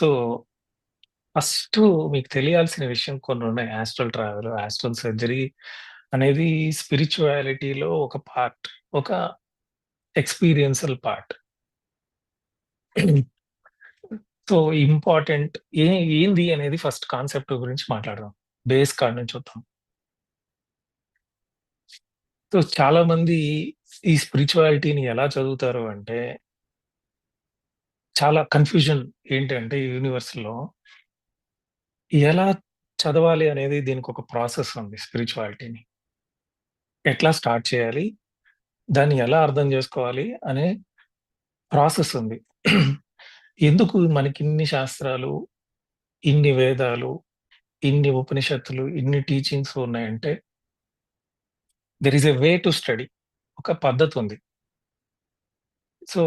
So, first మీకు తెలియాల్సిన విషయం కొన్ని ఉన్నాయి యాస్ట్రల్ ట్రావెల్, యాస్ట్రల్ సర్జరీ అనేది స్పిరిచ్యువాలిటీలో ఒక పార్ట్. ఒక ఎక్స్‌పీరియన్షియల్ పార్ట్. సో, ఇంపార్టెంట్ ఏ ఏంది అనేది ఫస్ట్ కాన్సెప్ట్ గురించి మాట్లాడదాం. బేస్ కార్డ్ నుంచి వద్దాం. సో, చాలామంది ఈ స్పిరిచువాలిటీని ఎలా చదువుతారు అంటే చాలా కన్‌ఫ్యూజన్ ఏంటంటే యూనివర్స్‌లో ఎలా చదవాలి అనేది దీనికి ఒక ప్రాసెస్ ఉంది స్పిరిచువాలిటీని ఎట్లా స్టార్ట్ చేయాలి? దాన్ని ఎలా అర్థం చేసుకోవాలి అనే ప్రాసెస్ ఉంది. ఎందుకు మనకిన్ని శాస్త్రాలు, ఇన్ని వేదాలు, ఇన్ని ఉపనిషత్తులు, ఇన్ని టీచింగ్స్ ఉన్నాయంటే there is a way to study. ఒక పద్ధతి ఉంది సో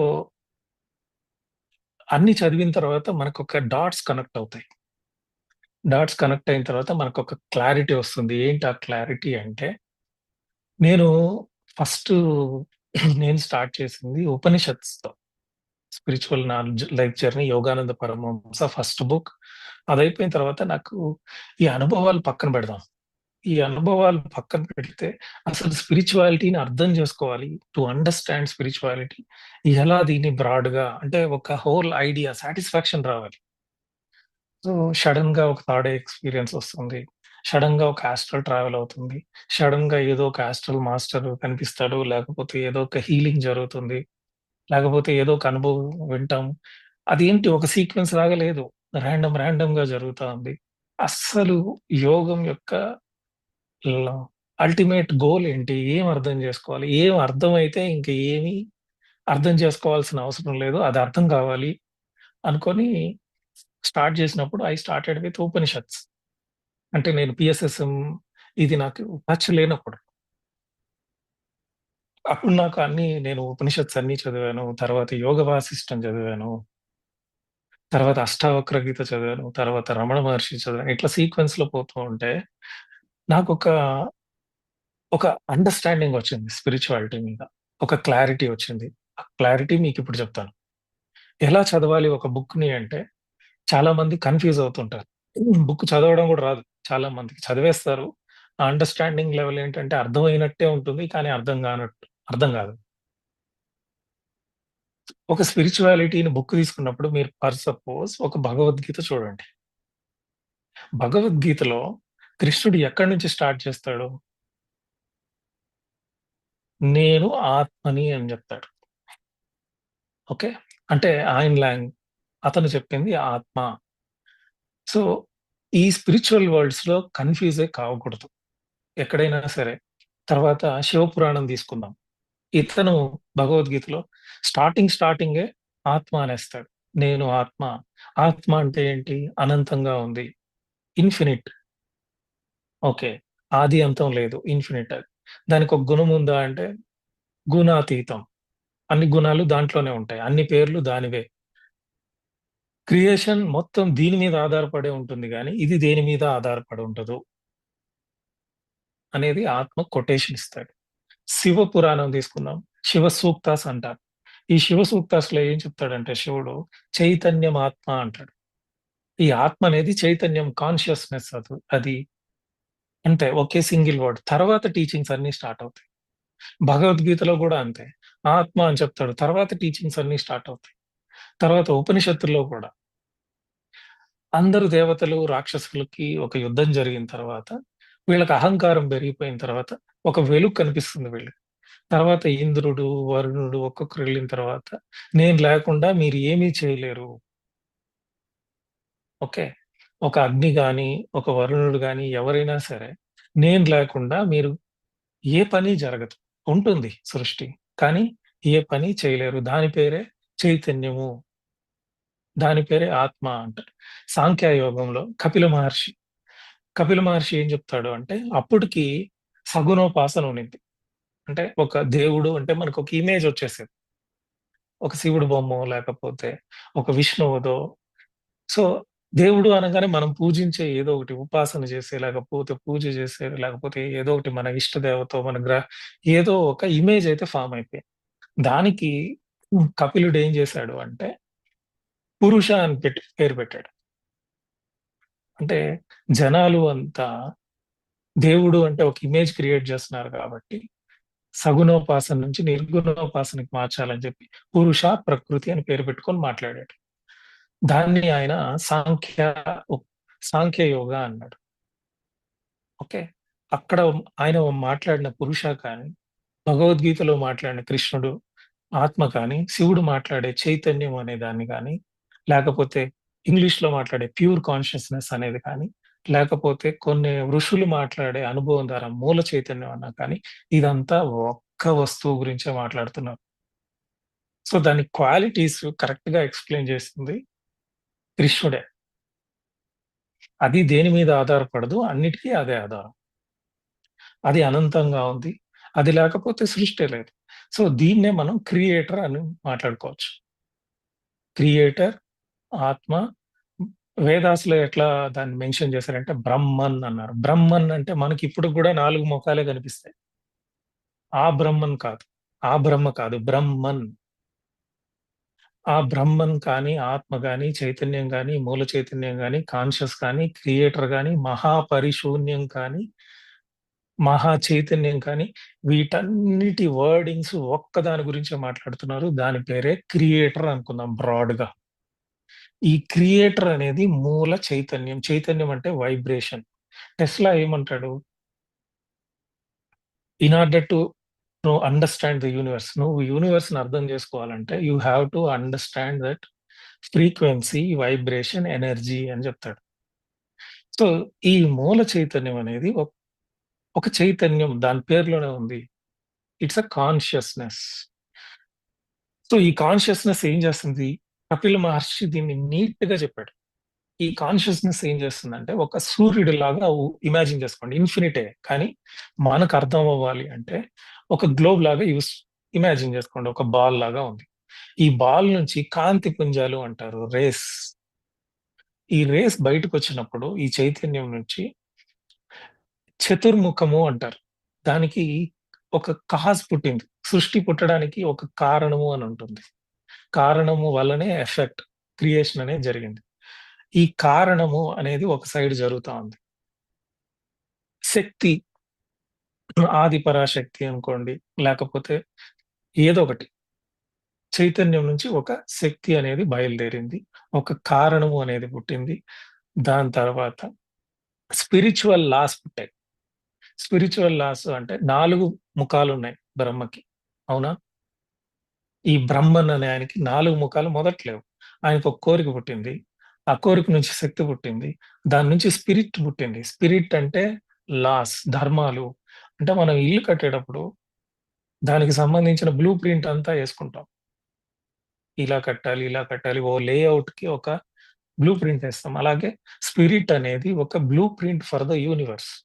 అన్నీ చదివిన తర్వాత మనకొక డాట్స్ కనెక్ట్ అవుతాయి. డాట్స్ కనెక్ట్ అయిన తర్వాత మనకొక క్లారిటీ వస్తుంది. ఏంటి ఆ క్లారిటీ అంటే నేను ఫస్ట్ నేను స్టార్ట్ చేసింది ఉపనిషత్స్‌తో. Spiritual knowledge life journey Yogananda Paramahansa first book. అదయిపోయిన తర్వాత నాకు ఈ అనుభవాలు పక్కన పెడదాం. ఈ అనుభవాలు పక్కన పెడితే అసలు స్పిరిచువాలిటీని అర్థం చేసుకోవాలి. టు అండర్‌స్టాండ్ స్పిరిచువాలిటీ ఎలా దీన్ని బ్రాడ్‌గా అంటే ఒక హోల్ ఐడియా సాటిస్ఫాక్షన్ రావాలి. సో, సడన్గా ఒక థర్డ్ ఎక్స్‌పీరియన్స్ వస్తుంది. సడన్గా ఒక ఆస్ట్రల్ ట్రావెల్ అవుతుంది. సడన్గా ఏదో ఒక ఆస్ట్రల్ మాస్టర్ కనిపిస్తాడు. లేకపోతే ఏదో ఒక హీలింగ్ జరుగుతుంది. లేకపోతే ఏదో ఒక అనుభవం వింటాం. అదేంటి ఒక సీక్వెన్స్ లాగా లేదు. రాండమ్గా జరుగుతూ ఉంది. అస్సలు యోగం యొక్క అల్టిమేట్ గోల్ ఏంటి? ఏం అర్థం చేసుకోవాలి? ఏం అర్థమైతే ఇంక ఏమి అర్థం చేసుకోవాల్సిన అవసరం లేదు. అది అర్థం కావాలి అనుకొని స్టార్ట్ చేసినప్పుడు ఐ స్టార్టెడ్ విత్ ఉపనిషత్స్. అంటే నేను పిఎస్ఎస్ఎం ఇది నాకు టచ్ లేనప్పుడు. అప్పుడు నాకు అన్ని నేను ఉపనిషత్స్ అన్ని చదివాను. తర్వాత యోగ వాసిష్టం చదివాను. తర్వాత అష్టావక్ర గీత చదివాను. తర్వాత రమణ మహర్షి చదివాను. ఇట్లా సీక్వెన్స్‌లో పోతూ ఉంటే నాకు ఒక ఒక అండర్‌స్టాండింగ్ వచ్చింది స్పిరిచువాలిటీ మీద. ఒక క్లారిటీ వచ్చింది. ఆ క్లారిటీ మీకు ఇప్పుడు చెప్తాను. ఎలా చదవాలి ఒక బుక్‌ని అంటే చాలామంది కన్‌ఫ్యూజ్ అవుతుంటారు. బుక్ చదవడం కూడా రాదు చాలా మందికి. చదివేస్తారు. ఆ అండర్‌స్టాండింగ్ లెవెల్ ఏంటంటే అర్థమైనట్టే ఉంటుంది. కానీ అర్థం కానట్టు అర్థం కాదు. ఒక స్పిరిచువాలిటీని బుక్ తీసుకున్నప్పుడు మీరు పర్ సపోజ్ ఒక భగవద్గీత చూడండి. భగవద్గీతలో కృష్ణుడు ఎక్కడి నుంచి స్టార్ట్ చేస్తాడు? నేను ఆత్మని అని చెప్తాడు. ఓకే. అంటే ఆయన లాంగ్ అతను చెప్పింది ఆత్మ. సో, ఈ స్పిరిచువల్ వరల్డ్స్లో కన్‌ఫ్యూజే కావకూడదు. ఎక్కడైనా సరే. తర్వాత శివపురాణం తీసుకుందాం. ఇతను భగవద్గీతలో స్టార్టింగ్ స్టార్టింగే ఆత్మ అనేస్తాడు. నేను ఆత్మ. ఆత్మ అంటే ఏంటి? అనంతంగా ఉంది. ఇన్ఫినిట్. ఓకే. ఆది అంతం లేదు. ఇన్ఫినిట్ అది. దానికొక గుణం ఉందా అంటే గుణాతీతం. అన్ని గుణాలు దాంట్లోనే ఉంటాయి. అన్ని పేర్లు దానివే. క్రియేషన్ మొత్తం దీని మీద ఆధారపడే ఉంటుంది కానీ ఇది దేని మీద ఆధారపడి ఉండదు. అనేది ఆత్మ కొటేషన్ ఇస్తాడు. శివ పురాణం తీసుకుందాం. శివ సూక్తాస్ అంటారు. ఈ శివ సూక్తాస్‌లో ఏం చెప్తాడంటే శివుడు చైతన్యం ఆత్మ అంటాడు. ఈ ఆత్మ అనేది చైతన్యం కాన్షియస్‌నెస్ అది. అది అంతే ఒకే సింగిల్ వర్డ్. తర్వాత టీచింగ్స్ అన్ని స్టార్ట్ అవుతాయి. భగవద్గీతలో కూడా అంతే. ఆత్మ అని చెప్తాడు. తర్వాత టీచింగ్స్ అన్ని స్టార్ట్ అవుతాయి. తర్వాత ఉపనిషత్తుల్లో కూడా. అందరు దేవతలు, రాక్షసులకి ఒక యుద్ధం జరిగిన తర్వాత వీళ్ళకి అహంకారం పెరిగిపోయిన తర్వాత ఒక వెలుగు కనిపిస్తుంది వీళ్ళకి. తర్వాత ఇంద్రుడు, వరుణుడు ఒక్కొక్కరు వెళ్ళిన తర్వాత నేను లేకుండా మీరు ఏమీ చేయలేరు. ఓకే. ఒక అగ్ని కానీ ఒక వరుణుడు కానీ ఎవరైనా సరే నేను లేకుండా మీరు ఏ పని జరగదు. ఉంటుంది సృష్టి. కానీ ఏ పని చేయలేరు. దాని పేరే చైతన్యము. దాని పేరే ఆత్మ అంటారు. సాంఖ్యయోగంలో కపిల మహర్షి. కపిల మహర్షి ఏం చెప్తాడు అంటే అప్పటికి సగుణోపాసన ఉనింది అంటే ఒక దేవుడు అంటే మనకు ఒక ఇమేజ్ వచ్చేసేది. ఒక శివుడు బొమ్మ లేకపోతే ఒక విష్ణువుదో సో, దేవుడు అనగానే మనం పూజించే ఏదో ఒకటి ఉపాసన చేసే, లేకపోతే పూజ చేసే, లేకపోతే ఏదో ఒకటి మన ఇష్ట దేవతో మన గ్రహ ఏదో ఒక ఇమేజ్ అయితే ఫామ్ అయిపోయింది. దానికి కపిలుడు ఏం చేశాడు అంటే పురుష అని పెట్టి పేరు పెట్టాడు. అంటే జనాలు అంతా దేవుడు అంటే ఒక ఇమేజ్ క్రియేట్ చేస్తున్నారు కాబట్టి సగుణోపాసన నుంచి నిర్గుణోపాసనకి మార్చాలని చెప్పి పురుష, ప్రకృతి అని పేరు పెట్టుకొని మాట్లాడాడు. దాన్ని ఆయన సాంఖ్య సాంఖ్య యోగ అన్నాడు. ఓకే. అక్కడ ఆయన మాట్లాడిన పురుష కానీ, భగవద్గీతలో మాట్లాడిన కృష్ణుడు ఆత్మ కానీ, శివుడు మాట్లాడే చైతన్యం అనే దాన్ని కానీ లేకపోతే ఇంగ్లీష్‌లో మాట్లాడే ప్యూర్ కాన్షియస్‌నెస్ అనేది కానీ, లేకపోతే కొన్ని ఋషులు మాట్లాడే అనుభవం ద్వారా మూల చైతన్యం అన్నా కానీ, ఇదంతా ఒక్క వస్తువు గురించే మాట్లాడుతున్నారు. సో, దాని క్వాలిటీస్ కరెక్ట్‌గా ఎక్స్‌ప్లెయిన్ చేసింది కృష్ణుడే. అది దేని మీద ఆధారపడదు. అన్నిటికీ అదే ఆధారం. అది అనంతంగా ఉంది. అది లేకపోతే సృష్టి లేదు. సో, దీన్నే మనం క్రియేటర్ అని మాట్లాడుకోవచ్చు. క్రియేటర్, ఆత్మ వేదాసులో ఎట్లా దాన్ని మెన్షన్ చేశారంటే బ్రహ్మన్ అన్నారు. బ్రహ్మన్ అంటే మనకి ఇప్పుడు కూడా నాలుగు ముఖాలే కనిపిస్తాయి. ఆ బ్రహ్మన్ కాదు. ఆ బ్రహ్మ కాదు. బ్రహ్మన్. ఆ బ్రహ్మన్ కానీ, ఆత్మ కానీ చైతన్యం కానీ మూల చైతన్యం కానీ కాన్షియస్ కానీ, క్రియేటర్ కానీ మహాపరిశూన్యం కానీ, మహా చైతన్యం కానీ, వీటన్నిటి వర్డింగ్స్ ఒక్కదాని గురించే మాట్లాడుతున్నారు. దాని పేరే క్రియేటర్ అనుకుందాం బ్రాడ్‌గా. ఈ క్రియేటర్ అనేది మూల చైతన్యం. చైతన్యం అంటే వైబ్రేషన్. టెస్లా ఏమంటాడు? ఇన్ ఆర్డర్ టు నువ్వు అండర్‌స్టాండ్ ద యూనివర్స్. నువ్వు యూనివర్స్‌ని అర్థం చేసుకోవాలంటే you have to understand that frequency, vibration, energy అని చెప్తాడు. సో, ఈ మూల చైతన్యం అనేది ఒక చైతన్యం దాని పేరులోనే ఉంది. It's a consciousness. సో, ఈ కాన్షియస్‌నెస్ ఏం చేస్తుంది? కపిల మహర్షి దీన్ని నీట్‌గా చెప్పాడు. ఈ కాన్షియస్‌నెస్ ఏం చేస్తుందంటే ఒక సూర్యుడిలాగా లాగా ఇమాజిన్ చేసుకోండి. ఇన్ఫినిటే కానీ మనకు అర్థం అవ్వాలి అంటే ఒక గ్లోబ్ లాగా యూస్ ఇమాజిన్ చేసుకోండి. ఒక బాల్ లాగా ఉంది. ఈ బాల్ నుంచి కాంతి పుంజాలు అంటారు. రేస్. ఈ రేస్ బయటకొచ్చినప్పుడు ఈ చైతన్యం నుంచి చతుర్ముఖము అంటారు. దానికి ఒక కాజ్ పుట్టింది. సృష్టి పుట్టడానికి ఒక కారణము అని ఉంటుంది. కారణము వల్లనే ఎఫెక్ట్ క్రియేషన్ అనేది జరిగింది. ఈ కారణము అనేది ఒక సైడ్ జరుగుతూ ఉంది. శక్తి ఆది పరాశక్తి అనుకోండి. లేకపోతే ఏదో ఒకటి. చైతన్యం నుంచి ఒక శక్తి అనేది బయలుదేరింది. ఒక కారణము అనేది పుట్టింది. దాని తర్వాత స్పిరిచువల్ లాస్ పుట్టాయి. స్పిరిచువల్ లాస్ అంటే నాలుగు ముఖాలు ఉన్నాయి బ్రహ్మకి. అవునా? ఈ బ్రహ్మన్ అనే ఆయనకి నాలుగు ముఖాలు మొదట లేవు. ఒక కోరిక పుట్టింది. ఆ కోరిక నుంచి శక్తి పుట్టింది. దాని నుంచి స్పిరిట్ పుట్టింది. స్పిరిట్ అంటే లాస్, ధర్మాలు. అంటే మనం ఇల్లు కట్టేటప్పుడు దానికి సంబంధించిన బ్లూ ప్రింట్ అంతా వేసుకుంటాం ఇలా కట్టాలి, ఇలా కట్టాలి. ఓ లేఅవుట్కి ఒక బ్లూ ప్రింట్ వేస్తాం అలాగే స్పిరిట్ అనేది ఒక blueprint for the universe.